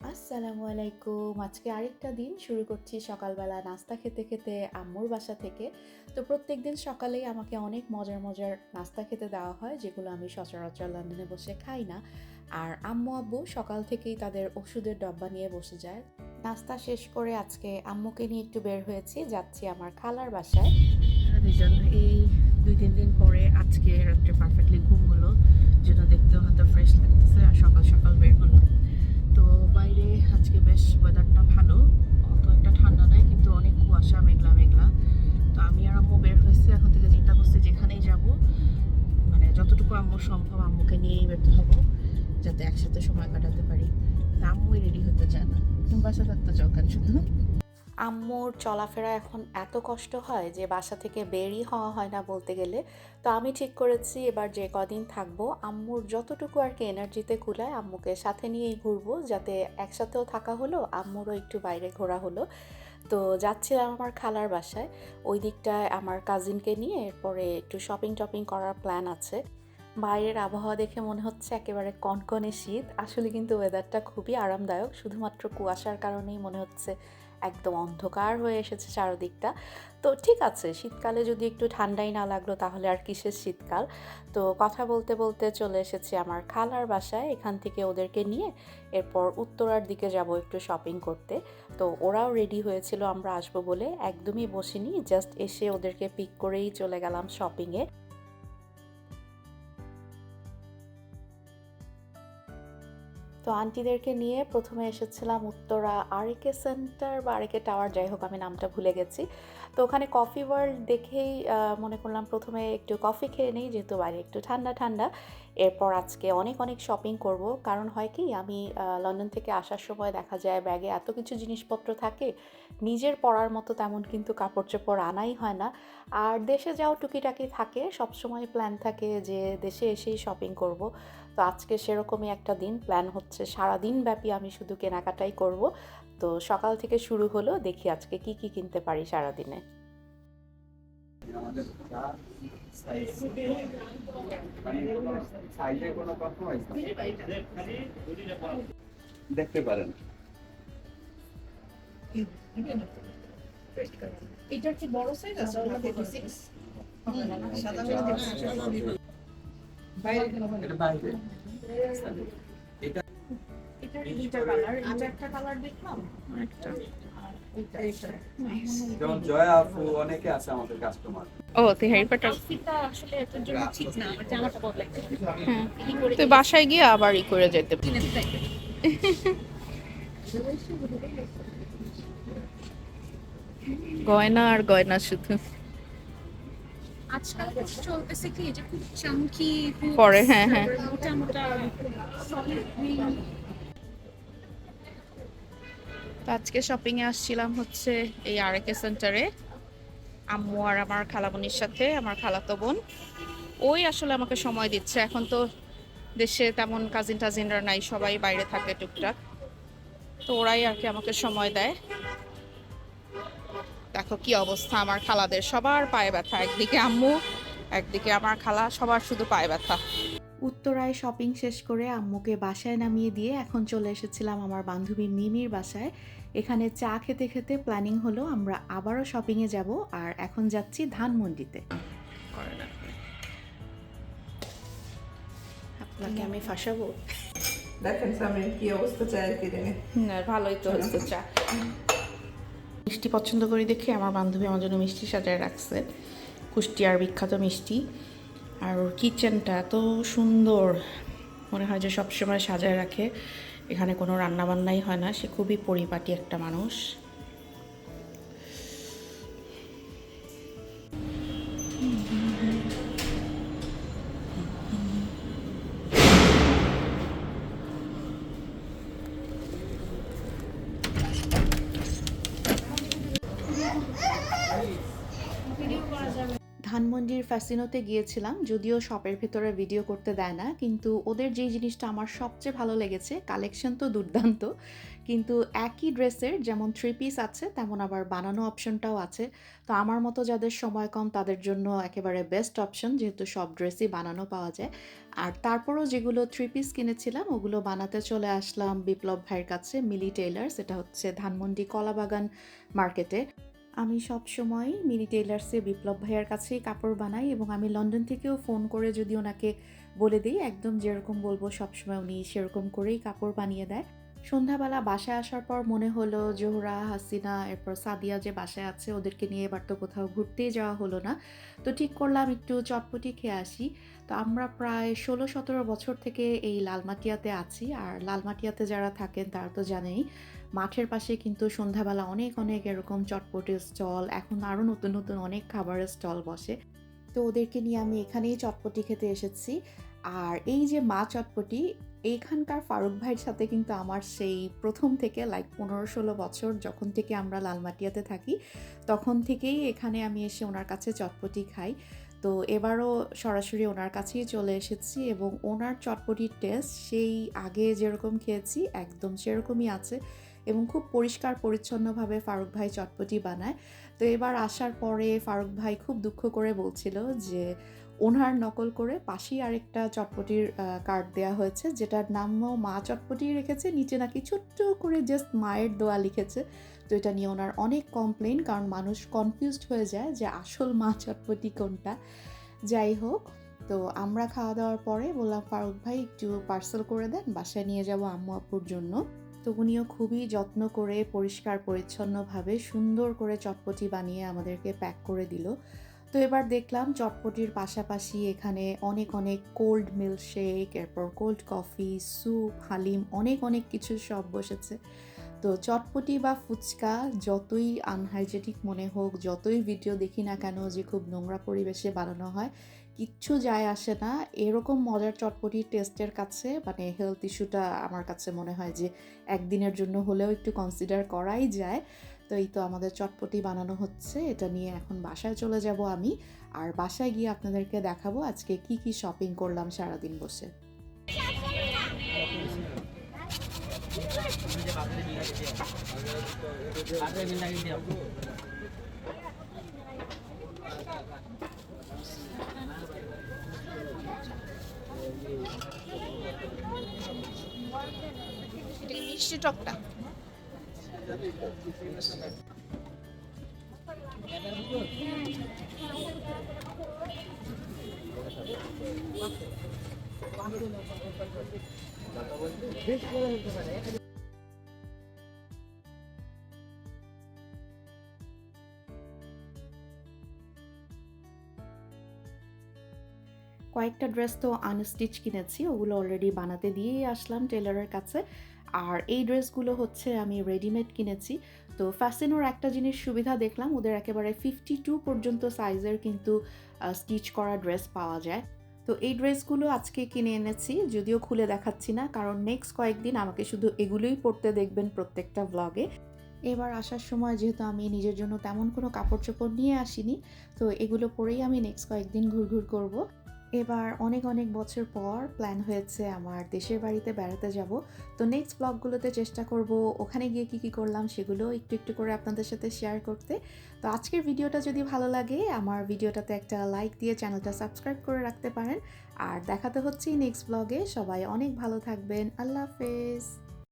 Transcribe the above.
আসসালামু আলাইকুম আজকে আরেকটা দিন শুরু করছি সকালবেলা নাস্তা খেতে খেতে আম্মুর বাসা থেকে। তো প্রত্যেক দিন সকালেই আমাকে অনেক মজার মজার নাস্তা খেতে দেওয়া হয়, যেগুলো আমি সচরাচর লন্ডনে বসে খাই না। আর আম্মু আব্বু সকাল থেকেই তাদের ওষুধের ডব্বা নিয়ে বসে যায়। নাস্তা শেষ করে আজকে আম্মুকে নিয়ে একটু বের হয়েছি, যাচ্ছি আমার খালার বাসায়। দুজন এই দুই তিন দিন পরে আজকে রাত্রে পারফেক্টলি ঘুম হলো যেটা দেখতেও হয়তো ফ্রেশ লাগতেছে আর সকাল সকাল বের হলো। তো বাইরে আজকে বেশ ওয়েদারটা ভালো। অত একটা ঠান্ডা নেই, কিন্তু অনেক কুয়াশা, মেঘলা মেঘলা। তো আমি আর আম্মু বের হয়েছি, এখন থেকে চিন্তা করছি যেখানেই যাব। মানে যতটুকু আম্মু সম্ভব আম্মুকে নিয়েই বেরোতে হব, যাতে একসাথে সময় কাটাতে পারি। তা আম্মুই রেডি হতে চায় না। বাসা থাকতে চাও কেন শুধু? আম্মুর চলাফেরা এখন এত কষ্ট হয় যে বাসা থেকে বেরই হওয়া হয় না বলতে গেলে। তো আমি ঠিক করেছি, এবার যে কদিন থাকব, আম্মুর যতটুকু আর কি এনার্জিতে কুলায়, আম্মুকে সাথে নিয়েই ঘুরবো, যাতে একসাথেও থাকা হলো, আম্মুরও একটু বাইরে ঘোরা হলো। তো যাচ্ছিলাম আমার খালার বাসায়, ওই দিকটায় আমার কাজিনকে নিয়ে, এরপরে একটু শপিং টপিং করার প্ল্যান আছে। বাইরের আবহাওয়া দেখে মনে হচ্ছে একেবারে কনকনে শীত, আসলে কিন্তু ওয়েদারটা খুবই আরামদায়ক, শুধুমাত্র কুয়াশার কারণেই মনে হচ্ছে একদম অন্ধকার হয়ে এসেছে চারদিকটা। তো ঠিক আছে, শীতকালে যদি একটু ঠান্ডাই না লাগল তাহলে আর কিসের শীতকাল? তো কথা বলতে বলতে চলে এসেছি আমার খালার বাসায়, এখান থেকে ওদেরকে নিয়ে এরপর উত্তরার দিকে যাব একটু শপিং করতে। তো ওরাও রেডি হয়েছিল, আমরা আসব বলে। একদমই বসিনি জাস্ট এসে ওদেরকে পিক করেই চলে গেলাম শপিংয়ে তো আন্টিদেরকে নিয়ে প্রথমে এসেছিলাম উত্তরা আরেকে সেন্টার বা আরেকে টাওয়ার, যাই হোক আমি নামটা ভুলে গেছি। তো ওখানে কফি ওয়ার্ল্ড দেখেই মনে করলাম প্রথমে একটু কফি খেয়ে নিই, যেহেতু বাইরে একটু ঠান্ডা ঠান্ডা। এরপর আজকে অনেক অনেক শপিং করব। কারণ হয় কি, আমি লন্ডন থেকে আসার সময় দেখা যায় ব্যাগে এত কিছু জিনিসপত্র থাকে, নিজের পরার মতো তেমন কিন্তু কাপড় চোপড় আনাই হয় না। আর দেশে যাও টুকিটাকি থাকে, সবসময় প্ল্যান থাকে যে দেশে এসেই শপিং করব। তো আজকে সেরকমই একটা দিন প্ল্যান হচ্ছে সারা দিন ব্যাপী আমি শুধু কেনাকাটাই করব। তো সকাল থেকে শুরু হলো, দেখি আজকে কি কি কিনতে পারি সারা দিনে দেখতে পারেন। এটার কি বড় সাইজ আছে ওটা 46 সাদা বাইরে এটা বাইরে এটার দুইটা কালার এটা একটা কালার দেখলাম একটা আর এটা এটা যেমন জয়া আপু অনেকে আছে আমাদের কাস্টমার ও তুই হ্যারি পটার আসলে এটার জন্য ঠিক না আমার জামাটা বদলাইতে হ্যাঁ তুই বাসায় গিয়ে আবার ই করে যেতে কিনে দিতে গয়না আর গয়না শুধু। আজকাল চলতেছে কি যে খুব চামকি পরে, হ্যাঁ, হ্যাঁ। মোটা মোটা তো আজকে শপিং এ আসছিলাম হচ্ছে এই আরকে সেন্টারে আম্মু আর আমার খালামনির সাথে আমার খালাতো বোন। ওই আসলে আমাকে সময় দিচ্ছে। এখন তো দেশে তেমন কাজিন টাজিনরা নাই সবাই বাইরে থাকে টুকটাক। তো ওরাই আর কি আমাকে সময় দেয়। দেখো কি অবস্থা আমার খালাদের সবার পায়ে ব্যথা একদিকে আম্মু একদিকে আমার খালা সবার শুধু পায়ে ব্যথা। উত্তরায় শপিং শেষ করে আম্মুকে বাসায় নামিয়ে দিয়ে এখন চলে এসেছিলাম আমার বান্ধবী মিমির বাসায়। এখানে চা খেতে খেতে প্ল্যানিং হলো আমরা আবারও শপিংয়ে যাব আর এখন যাচ্ছি ধানমন্ডিতে। আপনাকে আমি ফাঁসাবো? দেখেন সামনের কি অবস্থা চায়ের কিনে? ভালোই তো হচ্ছে চা। মিষ্টি পছন্দ করি দেখে আমার বান্ধবী আমার জন্য মিষ্টি সাজায় রাখছে। কুষ্টিয়ার বিখ্যাত মিষ্টি। আর কিচেনটা এত সুন্দর। মনে হয় যে সবসময় সাজায় রাখে। এখানে কোনো রান্নাবান্নাই হয় না। সে খুবই পরিপাটি একটা মানুষ। ধানমন্ডির ফ্যাসিনোতে গিয়েছিলাম, যদিও শপের ভেতরে ভিডিও করতে দেয় না, কিন্তু ওদের যেই জিনিসটা আমার সবচেয়ে ভালো লেগেছে কালেকশন তো দুর্দান্ত, কিন্তু একই ড্রেসের যেমন থ্রি পিস আছে, তেমন আবার বানানো অপশনটাও আছে। তো আমার মতো যাদের সময় কম, তাদের জন্য একেবারে বেস্ট অপশন যেহেতু সব ড্রেসই বানানো পাওয়া যায়। আর তারপরও যেগুলো থ্রি পিস কিনেছিলাম, ওগুলো বানাতে চলে আসলাম বিপ্লব ভাইয়ের কাছে মিলি টেইলার্স এটা হচ্ছে ধানমন্ডি কলাবাগান মার্কেটে আমি সব সময় মিনি টেইলার্সে বিপ্লব ভাইয়ার কাছেই কাপড় বানাই এবং আমি লন্ডন থেকেও ফোন করে যদি ওনাকে বলে দিই, একদম যেরকম বলব সবসময় উনি সেরকম করেই কাপড় বানিয়ে দেয়। সন্ধ্যাবেলা বাসায় আসার পর মনে হলো জোহরা, হাসিনা, এরপর সাদিয়া যে বাসায় আছে ওদেরকে নিয়ে এবার তো কোথাও ঘুরতেই যাওয়া হলো না। তো ঠিক করলাম একটু চটপটি খেয়ে আসি। তো আমরা প্রায় ষোলো সতেরো বছর থেকে এই লালমাটিয়াতে আছি। আর লালমাটিয়াতে যারা থাকেন তারা তো জানেই মাঠের পাশে কিন্তু সন্ধ্যাবেলা অনেক অনেক এরকম চটপটির স্টল, এখন আরও নতুন নতুন অনেক খাবারের স্টল বসে। তো ওদেরকে নিয়ে আমি এখানেই চটপটি খেতে এসেছি। আর এই যে মা চটপটি এইখানকার ফারুক ভাইয়ের সাথে কিন্তু আমার সেই প্রথম থেকে লাইক পনেরো ষোলো বছর যখন থেকে আমরা লালমাটিয়াতে থাকি, তখন থেকেই এখানে আমি এসে ওনার কাছে চটপটি খাই। তো এবারও সরাসরি ওনার কাছেই চলে এসেছি এবং ওনার চটপটির টেস্ট সেই আগে যেরকম খেয়েছি, একদম সেরকমই আছে এবং খুব পরিষ্কার পরিচ্ছন্নভাবে ফারুক ভাই চটপটি বানায়। তো এবার আসার পরে ফারুক ভাই খুব দুঃখ করে বলছিল যে ওনার নকল করে পাশেই আরেকটা চটপটির কার্ড দেওয়া হয়েছে, যেটার নামও মা চটপটি রেখেছে, নিচে নাকি ছোট্ট করে জাস্ট মায়ের দোয়া লিখেছে। তো এটা নিয়ে ওনার অনেক কমপ্লেন কারণ মানুষ কনফিউজড হয়ে যায় যে আসল মা চটপটি কোনটা। যাই হোক, তো আমরা খাওয়া দাওয়ার পরে বললাম, ফারুক ভাই, একটু পার্সেল করে দেন, বাসায় নিয়ে যাব আম্মু আপুর জন্য। তো উনিও খুবই যত্ন করে, পরিষ্কার, পরিচ্ছন্নভাবে সুন্দর করে চটপটি বানিয়ে আমাদেরকে প্যাক করে দিল। তো এবার দেখলাম চটপটির পাশাপাশি এখানে অনেক অনেক কোল্ড মিল্কশেক এরপর কোল্ড কফি স্যুপ হালিম অনেক অনেক কিছু সব বসেছে। তো চটপটি বা ফুচকা যতই আনহাইজেনিক মনে হোক, যতই ভিডিও দেখি না কেন যে খুব নোংরা পরিবেশে বানানো হয়, কিচ্ছু যায় আসে না। এরকম মজার চটপটি টেস্টের কাছে মানে হেলথ ইস্যুটা আমার কাছে মনে হয় যে একদিনের জন্য হলেও একটু কনসিডার করাই যায়। তো এই তো আমাদের চটপটি বানানো হচ্ছে। এটা নিয়ে এখন বাসায় চলে যাব আমি। আর বাসায় গিয়ে আপনাদেরকে দেখাবো আজকে কি কি শপিং করলাম সারাদিন বসে। এটা কি মিষ্টি টকটা কয়েকটা ড্রেস তো আনস্টিচ কিনেছি, ওগুলো অলরেডি বানাতে দিয়েই আসলাম টেলারের কাছে। আর এই ড্রেসগুলো হচ্ছে আমি রেডিমেড কিনেছি। তো ফ্যাশিনোর একটা জিনিস সুবিধা দেখলাম, ওদের একেবারে ফিফটি টু পর্যন্ত সাইজের কিন্তু স্টিচ করা ড্রেস পাওয়া যায়। তো এই ড্রেসগুলো আজকে কিনে এনেছি, যদিও খুলে দেখাচ্ছি না, কারণ নেক্সট কয়েকদিন আমাকে শুধু এগুলোই পরতে দেখবেন প্রত্যেকটা ব্লগে এবার আসার সময় যেহেতু আমি নিজের জন্য তেমন কোনো কাপড় চোপড় নিয়ে আসিনি, তো এগুলো পরেই আমি নেক্সট কয়েকদিন ঘুরঘুর করব। এবার অনেক অনেক বছর পর প্ল্যান হয়েছে আমার দেশের বাড়িতে বেড়াতে যাব। তো নেক্সট ব্লগগুলোতে চেষ্টা করব ওখানে গিয়ে কী কী করলাম সেগুলো একটু একটু করে আপনাদের সাথে শেয়ার করতে। তো আজকের ভিডিওটা যদি ভালো লাগে, আমার ভিডিওটাতে একটা লাইক দিয়ে চ্যানেলটা সাবস্ক্রাইব করে রাখতে পারেন। আর দেখাতে হচ্ছেই নেক্সট ব্লগে সবাই অনেক ভালো থাকবেন। আল্লাহ হাফেজ।